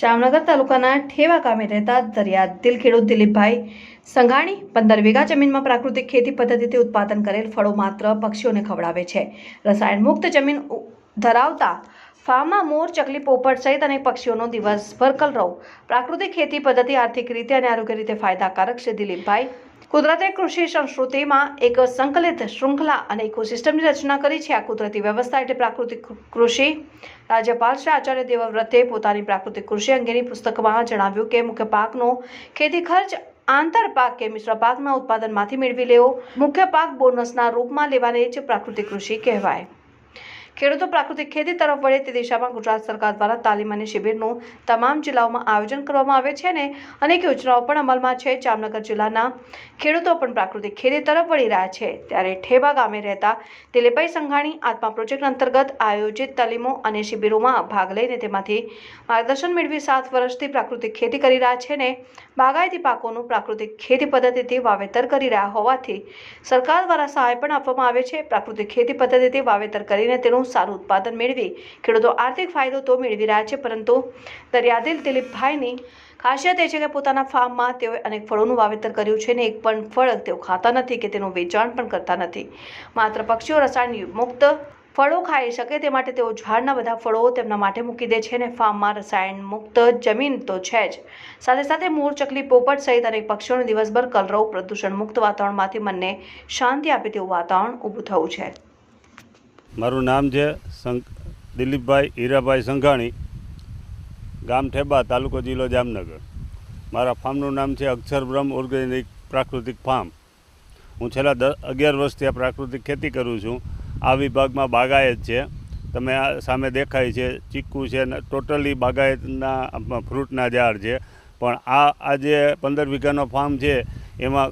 જામનગર તાલુકાના ઠેવા ગામે રહેતા દરિયા દિલ ખેડૂત દિલીપભાઈ સંઘાણી પંદર વીઘા જમીનમાં પ્રાકૃતિક ખેતી પદ્ધતિથી ઉત્પાદન કરેલ ફળો માત્ર પક્ષીઓને ખવડાવે છે. રસાયણ મુક્ત જમીન ધરાવતા ફાર્મમાં મોર ચકલી પોપટ સહિત અનેક પક્ષીઓનો દિવસભર કલરવ. પ્રાકૃતિક ખેતી પદ્ધતિ આર્થિક રીતે અને આરોગ્ય રીતે ફાયદાકારક છે, દિલીપભાઈ. કુદરતે કૃષિ સંસ્કૃતિમાં એક સંકલિત શૃંખલા અને ઇકોસિસ્ટમની રચના કરી છે. આ કુદરતી વ્યવસ્થા એટલે પ્રાકૃતિક કૃષિ. રાજ્યપાલ શ્રી આચાર્ય દેવવ્રતે પોતાની પ્રાકૃતિક કૃષિ અંગેની પુસ્તકમાં જણાવ્યું કે મુખ્ય પાકનો ખેતી ખર્ચ આંતર પાક કે મિશ્ર પાકના ઉત્પાદનમાંથી મેળવી લેવો. મુખ્ય પાક બોનસના રૂપમાં લેવાને જ પ્રાકૃતિક કૃષિ કહેવાય. ખેડૂતો પ્રાકૃતિક ખેતી તરફ વળે તે દિશામાં ગુજરાત સરકાર દ્વારા તાલીમ અને શિબિરનું તમામ જિલ્લાઓમાં આયોજન કરવામાં આવે છે અને અનેક યોજનાઓ પણ અમલમાં છે. જામનગર જિલ્લાના ખેડૂતો પણ પ્રાકૃતિક ખેતી તરફ વળી રહ્યા છે. ત્યારે ઠેબા ગામે રહેતા દિલીપભાઈ સંઘાણી આત્મા પ્રોજેક્ટ અંતર્ગત આયોજિત તાલીમો અને શિબિરોમાં ભાગ લઈને તેમાંથી માર્ગદર્શન મેળવી સાત વર્ષથી પ્રાકૃતિક ખેતી કરી રહ્યા છે અને બાગાયતી પાકોનું પ્રાકૃતિક ખેતી પદ્ધતિથી વાવેતર કરી રહ્યા હોવાથી સરકાર દ્વારા સહાય પણ આપવામાં આવે છે. પ્રાકૃતિક ખેતી પદ્ધતિથી વાવેતર કરીને તેનું સારું ઉત્પાદન મેળવી. ખેડૂતો આર્થિક ફાયદો તો મેળવી રહ્યા છે, પરંતુ દરિયાદિલ દિલીપભાઈની ખાસિયત એ છે કે પોતાના ફાર્મમાં તેઓએ અનેક ફળોનું વાવેતર કર્યું છે ને એક પણ ફળ તેઓ ખાતા નથી કે તેનું વેચાણ પણ કરતા નથી. માત્ર પક્ષીઓ રસાયણ મુક્ત ફળો ખાઈ શકે તે માટે તેઓ ઝાડના બધા ફળો તેમના માટે મૂકી દે છે અને ફાર્મમાં રસાયણ મુક્ત જમીન તો છે જ. સાથે સાથે મોર ચકલી પોપટ સહિત અનેક પક્ષીઓનું દિવસભર કલરવ પ્રદૂષણ મુક્ત વાતાવરણમાંથી મનને શાંતિ આપે તેવું વાતાવરણ ઊભું થયું છે. મારું નામ છે દિલીપભાઈ હીરાભાઈ સંઘાણી, ગામ ઠેબા, તાલુકો જિલ્લો જામનગર. મારા ફાર્મનું નામ છે અક્ષરબ્રહ્મ ઓર્ગેનિક પ્રાકૃતિક ફાર્મ. હું છેલ્લા દસ અગિયાર વર્ષથી આ પ્રાકૃતિક ખેતી કરું છું. આ વિભાગમાં બાગાયત છે. તમે આ સામે દેખાય છે, ચીકુ છે ટોટલી બાગાયતના ફ્રૂટના ઝાડ છે. પણ આ આ જે પંદર વીઘાનો ફાર્મ છે, એમાં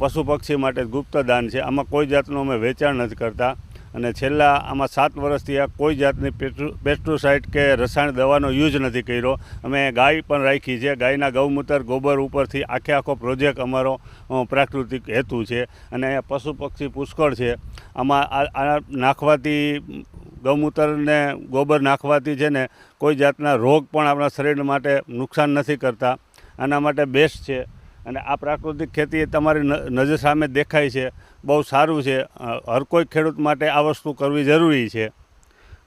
પશુ પક્ષી માટે ગુપ્તદાન છે. આમાં કોઈ જાતનું અમે વેચાણ નથી કરતા. અને છેલ્લા આમાં સાત વર્ષથી આ કોઈ જાતની પેસ્ટુ- પેસ્ટિસાઇડ કે રસાયણ દવાનો યુઝ નથી કર્યો. અમે ગાય પણ રાખી છે. ગાયના ગૌમૂત્ર, ગોબર ઉપરથી આખે આખો પ્રોજેક્ટ અમારો પ્રાકૃતિક હેતુ છે. અને પશુ પક્ષી પુષ્કળ છે. આમાં આ નાખવાથી, ગૌમૂત્રને ગોબર નાખવાથી છે ને કોઈ જાતના રોગ પણ આપણા શરીર માટે નુકસાન નથી કરતા. આના માટે બેસ્ટ છે. અને આ પ્રાકૃતિક ખેતી તમારી નજર સામે દેખાય છે, બહુ સારું છે. હર કોઈ ખેડૂત માટે આ વસ્તુ કરવી જરૂરી છે.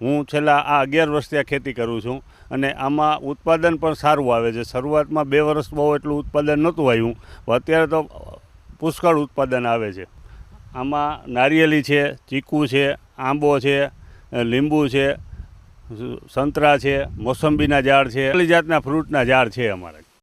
હું છેલ્લા આ અગિયાર વર્ષથી આ ખેતી કરું છું અને આમાં ઉત્પાદન પણ સારું આવે છે. શરૂઆતમાં બે વર્ષ બહુ એટલું ઉત્પાદન નહોતું આવ્યું. અત્યારે તો પુષ્કળ ઉત્પાદન આવે છે. આમાં નારિયેલી છે, ચીકુ છે, આંબો છે લીંબુ છે સંતરા છે, મોસંબીના ઝાડ છે. કેટલી જાતના ફ્રૂટના ઝાડ છે અમારે.